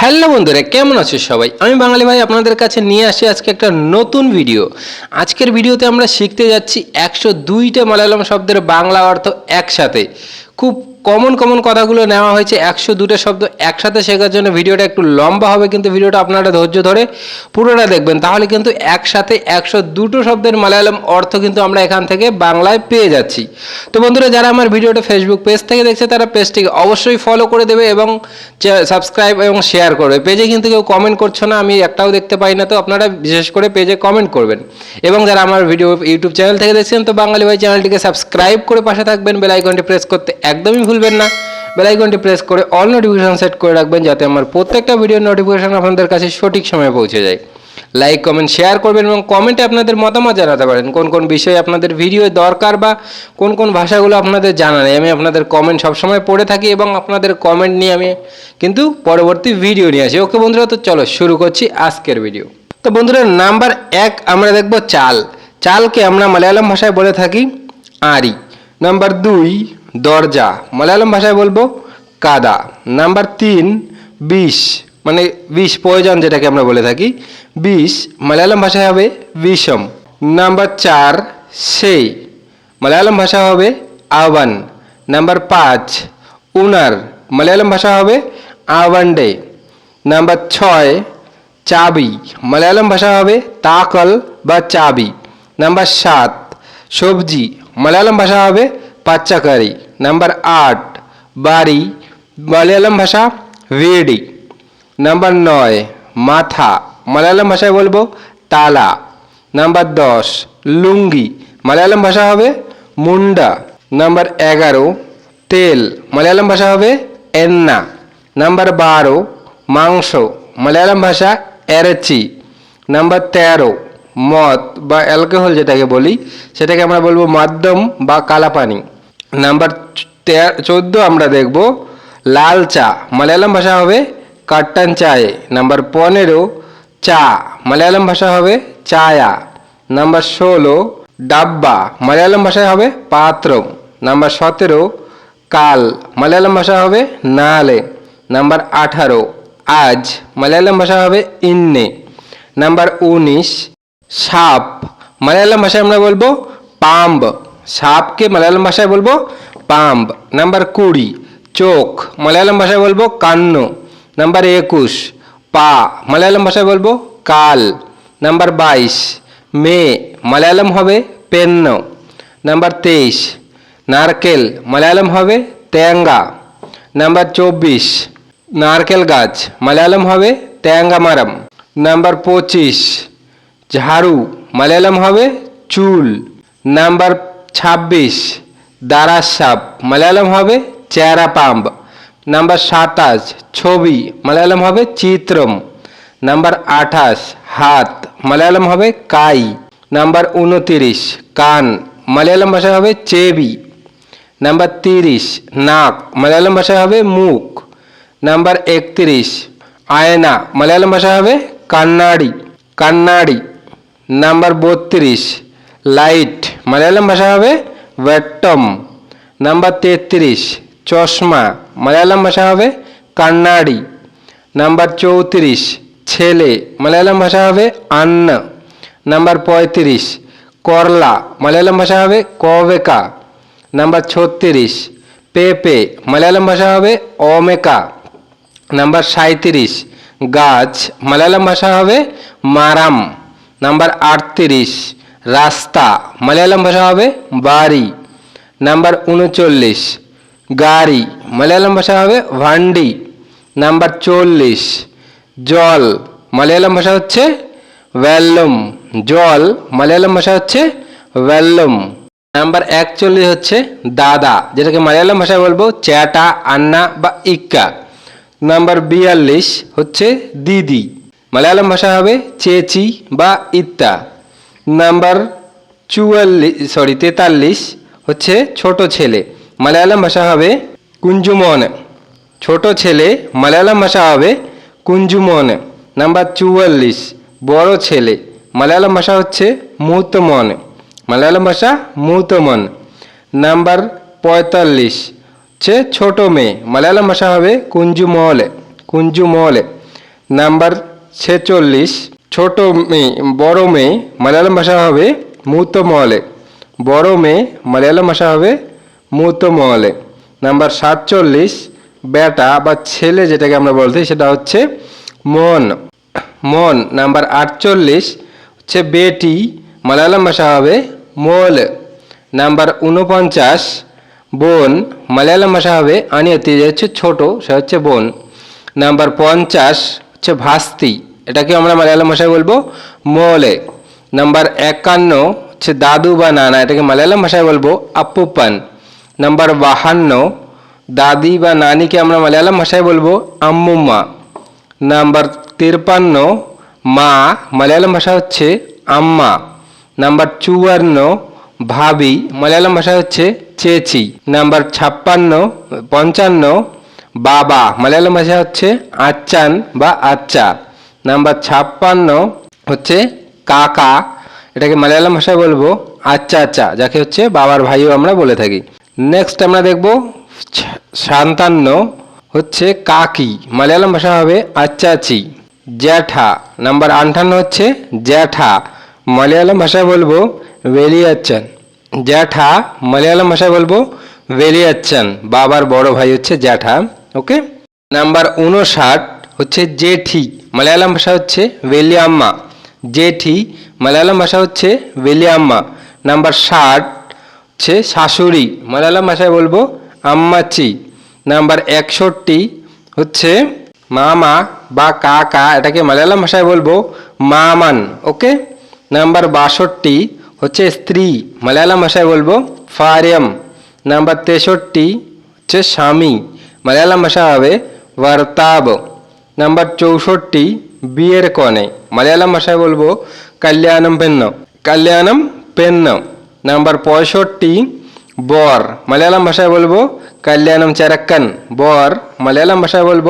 Hello বন্ধুরা, কেমন আছো সবাই? আমি বাঙালি ভাই আপনাদের কাছে নিয়ে আসি আজকে একটা নতুন ভিডিও। আজকের ভিডিওতে আমরা শিখতে যাচ্ছি একশো দুইটা মালায়ালাম শব্দের বাংলা অর্থ একসাথে। খুব কমন কমন কথাগুলো নেওয়া হয়েছে একশো দুটো শব্দ একসাথে শেখার জন্য। ভিডিওটা একটু লম্বা হবে, কিন্তু ভিডিওটা আপনারা ধৈর্য ধরে পুরোটা দেখবেন। তাহলে কিন্তু একসাথে একশো দুটো শব্দের মালায়ালাম অর্থ কিন্তু আমরা এখান থেকে বাংলায় পেয়ে যাচ্ছি। তো বন্ধুরা, যারা আমার ভিডিওটা ফেসবুক পেজ থেকে দেখছে, তারা পেজটিকে অবশ্যই ফলো করে দেবে এবং সাবস্ক্রাইব এবং শেয়ার করবে। পেজে কিন্তু কেউ কমেন্ট করছ না, আমি একটাও দেখতে পাই না, তো আপনারা বিশেষ করে পেজে কমেন্ট করবেন। এবং যারা আমার ভিডিও ইউটিউব চ্যানেল থেকে দেখছেন, তো বাঙালি ভাই চ্যানেলটিকে সাবস্ক্রাইব করে পাশে থাকবেন। বেল আইকনটি প্রেস করতে একদমই ভুলবেন না। বেল আইকনটি প্রেস করে অল নোটিফিকেশন সেট করে রাখবেন যাতে আমার প্রত্যেকটা ভিডিওর নোটিফিকেশন আপনাদের কাছে সঠিক সময়ে পৌঁছে যায়। লাইক কমেন্ট শেয়ার করবেন এবং কমেন্টে আপনাদের মতামত জানাতে পারেন। কোন কোন বিষয়ে আপনাদের ভিডিও দরকার বা কোন কোন ভাষাগুলো আপনাদের জানা নেই। আমি আপনাদের কমেন্ট সবসময় পড়ে থাকি এবং আপনাদের কমেন্ট নিয়ে আমি কিন্তু পরবর্তী ভিডিও নিয়ে আসি। ওকে বন্ধুরা, তো চলো শুরু করছি আজকের ভিডিও তো বন্ধুরা নাম্বার এক আমরা দেখব চাল। চালকে আমরা মালয়ালম ভাষায় বলে থাকি আরি নাম্বার দুই দরজা। মালয়ালম ভাষায় বলব কাদা। নাম্বার তিন, বিষ। মানে বিষ প্রয়োজন যেটাকে আমরা বলে থাকি। বিষ, মালয়ালম ভাষায় হবে বিষম। নাম্বার চার, সেই। মালয়ালম ভাষা হবে আহ্বান। নাম্বার পাঁচ, উনার। মালয়ালম ভাষা হবে আহ্বান্ডে। নাম্বার ছয়, চাবি। মালয়ালম ভাষা হবে তাকল বা চাবি। নাম্বার সাত, সবজি। মালয়ালম ভাষা হবে পাচ্চাকারি নাম্বার আট বাড়ি মালয়ালম ভাষা ভেডি নাম্বার নয় মাথা মালয়ালম ভাষায় বলব তালা নাম্বার দশ লুঙ্গি মালয়ালম ভাষা হবে মুন্ডা নাম্বার এগারো তেল মালয়ালম ভাষা হবে এন্না নাম্বার বারো মাংস মালয়ালম ভাষা এরেচি নাম্বার তেরো মদ বা অ্যালকোহল যেটাকে বলি সেটাকে আমরা বলব মাধ্যম বা কালাপানি নাম্বার চোদ্দ আমরা দেখব, লাল চা, মালয়ালম ভাষা হবে কাট্টান চায়ে। নাম্বার পনেরো, চা, মালয়ালম ভাষা হবে চায়া। নাম্বার ষোলো, ডাব্বা, মালয়ালম ভাষায় হবে পাত্র নাম্বার সতেরো, কাল, মালয়ালম ভাষা হবে নালে। নাম্বার আঠারো, আজ, মালয়ালম ভাষা হবে ইন্নে। নাম্বার উনিশ, সাপ, মালয়ালম ভাষায় আমরা বলব পাম্ব। সাপকে মালয়ালম ভাষায় বলব পাম্ব নাম্বার কুড়ি, চোখ। মালয়ালম ভাষায় বলব কান্ন। নাম্বার একুশ, পা। মালয়ালম ভাষায় বলব কাল। নাম্বার বাইশ, মে। মালয়ালম হবে পেন্ন। নাম্বার তেইশ, নারকেল। মালয়ালম হবে তেঙ্গা নাম্বার চব্বিশ, নারকেল গাছ। মালয়ালম হবে তেঙ্গা নাম্বার পঁচিশ, ঝাড়ু। মালয়ালম হবে চুল। নাম্বার ছাব্বিশ দারাস সাপ, মালয়ালম হবে চেহারা পাম্প। নাম্বার সাতাশ, ছবি, মালয়ালম হবে চিত্রম। নাম্বার আঠাশ, হাত, মালয়ালম হবে কাই। নাম্বার উনতিরিশ, কান, মালয়ালম ভাষায় হবে চেবি। নাম্বার তিরিশ, নাক, মালয়ালম ভাষায় হবে মুখ। নাম্বার একত্রিশ, আয়না, মালয়ালম ভাষায় হবে কান্নাড়ি কান্নাড়ি। নাম্বার বত্রিশ, লাইট মালয়ালম ভাষা হবে ওয়েটম নাম্বার তেত্রিশ চশমা মালয়ালম ভাষা হবে কান্নাড়ি নাম্বার চৌত্রিশ ছেলে মালয়ালম ভাষা হবে আন্না নাম্বার পঁয়ত্রিশ করলা মালয়ালম ভাষা হবে কবেকা নাম্বার ছত্রিশ পেপে মালয়ালম ভাষা হবে অমেকা নাম্বার সাঁত্রিশ গাছ মালয়ালম ভাষা হবে মারাম নাম্বার আটত্রিশ রাস্তা, মালয়ালম ভাষা হবে বাড়ি। নাম্বার উনচল্লিশ, গাড়ি, মালয়ালম ভাষা হবে ভান্ডি। নাম্বার চল্লিশ, জল, মালয়ালম ভাষা হচ্ছে ভ্যাল্লম। জল, মালয়ালম ভাষা হচ্ছে ভ্যাল্লম। নাম্বার একচল্লিশ হচ্ছে দাদা, যেটাকে মালয়ালম ভাষায় বলব, চ্যাটা, আন্না বা ইক্কা। নাম্বার বিয়াল্লিশ হচ্ছে দিদি, মালয়ালম ভাষা হবে চেচি বা ইত্তা। নাম্বার চুয়াল্লিশ সরি তেতাল্লিশ হচ্ছে ছোট ছেলে। মালয়ালম ভাষা হবে কুঞ্জুমন ছোট ছেলে, মালয়ালম ভাষা হবে কুঞ্জুমন নাম্বার চুয়াল্লিশ, বড় ছেলে। মালয়ালম ভাষা হচ্ছে মুতমন মালয়ালম ভাষা মুতমন নাম্বার পঁয়তাল্লিশ হচ্ছে ছোট মেয়ে। মালয়ালম ভাষা হবে কুঞ্জুমলে কুঞ্জুমলে নাম্বার ছেচল্লিশ ছোট মেয়ে, বড় মেয়ে, মালয়ালম ভাষা হবে মুত মহলে বড় মেয়ে, মালয়ালম ভাষা হবে মুত মহলে নাম্বার সাতচল্লিশ, বেটা বা ছেলে যেটাকে আমরা বলতে সেটা হচ্ছে মন। মন, নাম্বার আটচল্লিশ, হচ্ছে বেটি, মালয়ালম ভাষা হবে মোল। নাম্বার উনপঞ্চাশ, বোন, মালয়ালম ভাষা হবে আনিয়তি, যে হচ্ছে ছোটো, সে হচ্ছে বোন। নাম্বার পঞ্চাশ, হচ্ছে ভাস্তি। এটাকে আমরা মালয়ালম ভাষায় বলব মোলে। নাম্বার একান্ন হচ্ছে দাদু বা নানা, এটাকে মালয়ালম ভাষায় বলব আপ্পুপান নাম্বার বাহান্ন, দাদি বা নানিকে আমরা মালয়ালম ভাষায় বলব আম্মুম্মা। নাম্বার তিরপান্ন, মা, মালয়ালম ভাষা হচ্ছে আম্মা। নাম্বার চুয়ান্ন, ভাবি, মালয়ালম ভাষা হচ্ছে চেচি। নাম্বার ছাপ্পান্ন, পঞ্চান্ন, বাবা, মালয়ালম ভাষা হচ্ছে আচ্চান বা আচ্চা। নাম্বার ছাপ্পান্ন হচ্ছে কাকা। এটাকে মালয়ালম ভাষায় বলব আচ্চা আচ্চা যাকে হচ্ছে বাবার ভাইও আমরা বলে থাকি। নেক্সট আমরা দেখব সাতান্ন হচ্ছে কাকি। মালয়ালম ভাষা হবে আচ্চাচি, জ্যাঠা। নাম্বার আটান্ন হচ্ছে জ্যাঠা। মালয়ালম ভাষায় বলব বেলিয়াচ্চান, জ্যাঠা। মালয়ালম ভাষায় বলব বেলিয়াচ্চান, বাবার বড় ভাই হচ্ছে জ্যাঠা। ওকে নাম্বার উনষাট হচ্ছে জেঠি। মালয়ালম ভাষা হচ্ছে বেলিয়াম্মা জেঠি মালয়ালম ভাষা হচ্ছে বেলিয়াম্মা নাম্বার ষাট হচ্ছে শাশুড়ি মালয়ালম ভাষায় বলব আম্মাচি নাম্বার একষট্টি হচ্ছে মামা বা কাকা এটাকে মালয়ালম ভাষায় বলব মামান ওকে নাম্বার বাষট্টি হচ্ছে স্ত্রী মালয়ালম ভাষায় বলব ফারিয়াম নাম্বার তেষট্টি হচ্ছে স্বামী মালয়ালম ভাষা হবে বার্তাব নাম্বার চৌষট্টি, বিয়ের কনে। মালয়ালম ভাষায় বলব, কল্যাণম পেন্ন। কল্যাণম পেন্ন। নাম্বার পঁয়ষট্টি, বর। মালয়ালম ভাষায় বলব, কল্যাণম চেরাক্কান। বর। মালয়ালম ভাষায় বলব,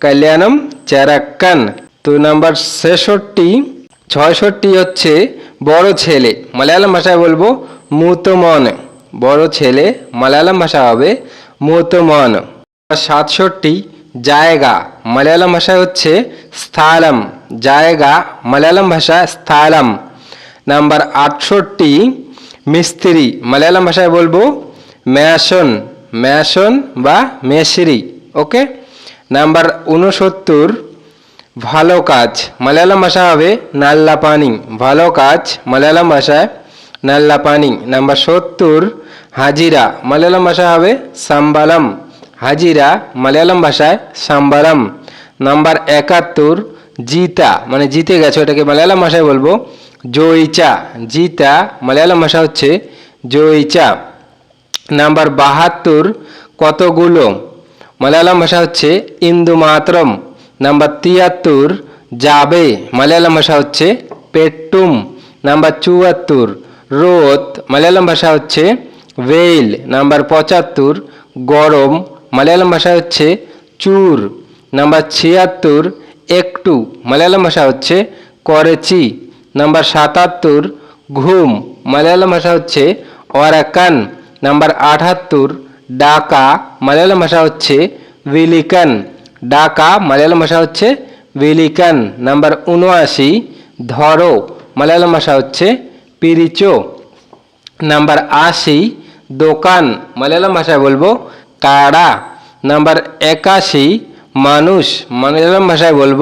কল্যাণম চেরাক্কান। তো নাম্বার ছেষট্টি, ছয়ষট্টি হচ্ছে বড় ছেলে। মালয়ালম ভাষায় বলব মুতমন বড় ছেলে মালয়ালম ভাষা হবে মুতমন সাতষট্টি জায়গা, মালয়ালম ভাষায় হচ্ছে স্থলাম, জায়গা, মালয়ালম ভাষা স্থলাম। নাম্বার আটষট্টি, মিস্ত্রি, মালয়ালম ভাষায় বলব ম্যাশন ম্যাশন বা মেসরি ওকে? নাম্বার উনসত্তর ভালো কাজ, মালয়ালম ভাষা হবে নাল্লা পানি ভালো কাজ, মালয়ালম ভাষায় নাল্লা পানি নাম্বার সত্তর, হাজিরা, মালয়ালম ভাষা হবে সাম্বালাম। হাজিরা, মালয়ালম ভাষায় সাম্বালাম নাম্বার একাত্তর, জিতা মানে জিতে গেছে, ওটাকে মালয়ালম ভাষায় বলব। জয়িচা, জিতা, মালয়ালম ভাষা হচ্ছে জয়িচা। নাম্বার বাহাত্তর, কতগুলো? মালয়ালম ভাষা হচ্ছে ইন্দু মাতরম নাম্বার তিয়াত্তর, যাবে, মালয়ালম ভাষা হচ্ছে পেট্টুম। নাম্বার চুয়াত্তর, রোদ, মালয়ালম ভাষা হচ্ছে ওয়েল নাম্বার পঁচাত্তর, গরম। মালয়ালম ভাষা হচ্ছে চুর নাম্বার ছিয়াত্তর, একটু. মালয়ালম ভাষা হচ্ছে করেছি নাম্বার সাতাত্তর ঘুম মালয়ালম ভাষা হচ্ছে ওয়ারাকান নাম্বার আটাত্তর ডাকা মালয়ালম ভাষা হচ্ছে উইলিকান ডাকা মালয়ালম ভাষা হচ্ছে উইলিকান নাম্বার উনআশি ধরো মালয়ালম ভাষা হচ্ছে পিরিচো নাম্বার আশি দোকান মালয়ালম ভাষায় বলব কাড়া। নাম্বার একাশি, মানুষ। মালয়ালম ভাষায় বলব,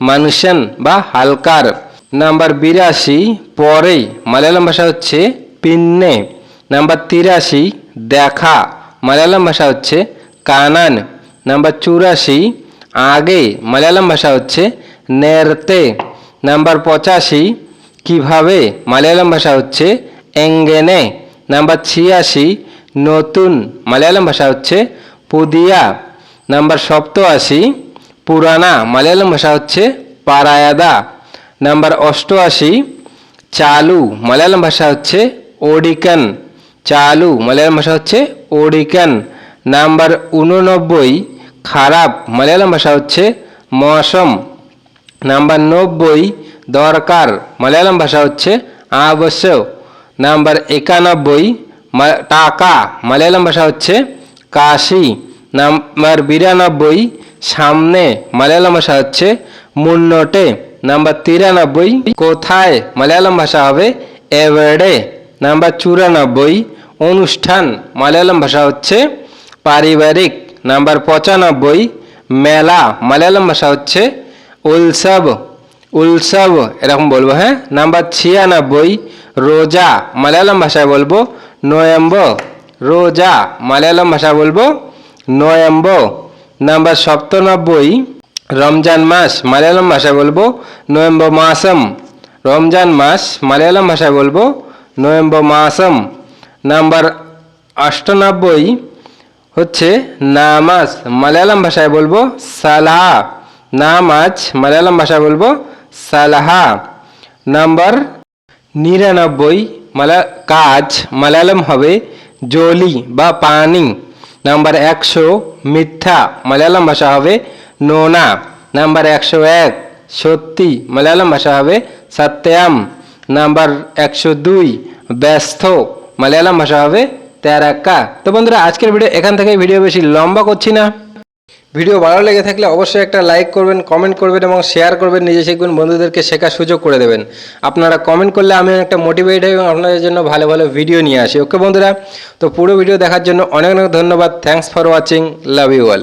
মানুষন বা হালকার। নাম্বার বিরাশি, পরে। মালয়ালম ভাষা হচ্ছে পিন্নে। নাম্বার তিরাশি, দেখা। মালয়ালম ভাষা হচ্ছে কানান। নাম্বার চুরাশি, আগে। মালয়ালম ভাষা হচ্ছে নেরতে। নাম্বার পঁচাশি, কীভাবে? মালয়ালম ভাষা হচ্ছে এঙ্গেনে। নাম্বার ছিয়াশি নতুন মালয়ালম ভাষা হচ্ছে পুদিয়া। নাম্বার সপ্তআশি, পুরানা মালয়ালম ভাষা হচ্ছে পারায়াদা। নাম্বার অষ্টআশি, চালু মালয়ালম ভাষা হচ্ছে ওডিকান। চালু মালয়ালম ভাষা হচ্ছে ওডিকান। নাম্বার উননব্বই খারাপ মালয়ালম ভাষা হচ্ছে মৌসম। নাম্বার নব্বই, দরকার মালয়ালম ভাষা হচ্ছে আবশ্যক। নাম্বার একানব্বই টাকা মালয়ালম ভাষা হচ্ছে কাশি নাম্বার বিরানব্বই সামনে মালয়ালম ভাষা হচ্ছে মুন্নটে নাম্বার তিরানব্বই কোথায় মালয়ালম ভাষা হবে এভারডে নাম্বার চুরানব্বই অনুষ্ঠান মালয়ালম ভাষা হচ্ছে পারিবারিক নাম্বার পঁচানব্বই মেলা মালয়ালম ভাষা হচ্ছে উৎসব উৎসব এরকম বলব হ্যাঁ নাম্বার ছিয়ানব্বই রোজা মালয়ালম ভাষায় বলব নয়ম্বর, রোজা, মালয়ালম ভাষা বলব। নয়ম্বর, নাম্বার সপ্তানব্বই, রমজান মাস, মালয়ালম ভাষায় বলব। নভেম্বর মাসম, রমজান মাস, মালয়ালম ভাষায় বলব। নভেম্বর মাসম, নাম্বার অষ্টানব্বই, হচ্ছে নামাজ, মালয়ালম ভাষায় বলব। সালাহ, নামাজ, মালয়ালম ভাষায় বলব। সালাহা, নাম্বার নিরানব্বই মালা কাজ মালয়ালম হবে জলি বা পানি নাম্বার একশো মিথ্যা মালয়ালম ভাষা হবে নোনা নাম্বার একশো এক সত্যি মালয়ালম ভাষা হবে সত্যাম নাম্বার একশো দুই ব্যস্ত মালয়ালম ভাষা হবে তেরাক্কা তো বন্ধুরা আজকের ভিডিও এখান থেকে ভিডিও বেশি লম্বা করছি না ভিডিও ভালো লেগে থাকলে অবশ্যই একটা লাইক করবেন কমেন্ট করবেন এবং শেয়ার করবেন, নিজে শিখবেন, বন্ধুদেরকে শেখার সুযোগ করে দেবেন। আপনারা কমেন্ট করলে আমি একটা মোটিভেট হই এবং আপনাদের জন্য ভালো ভালো ভিডিও নিয়ে আসি। ওকে বন্ধুরা, তো পুরো ভিডিও দেখার জন্য অনেক অনেক ধন্যবাদ। Thanks for watching love you all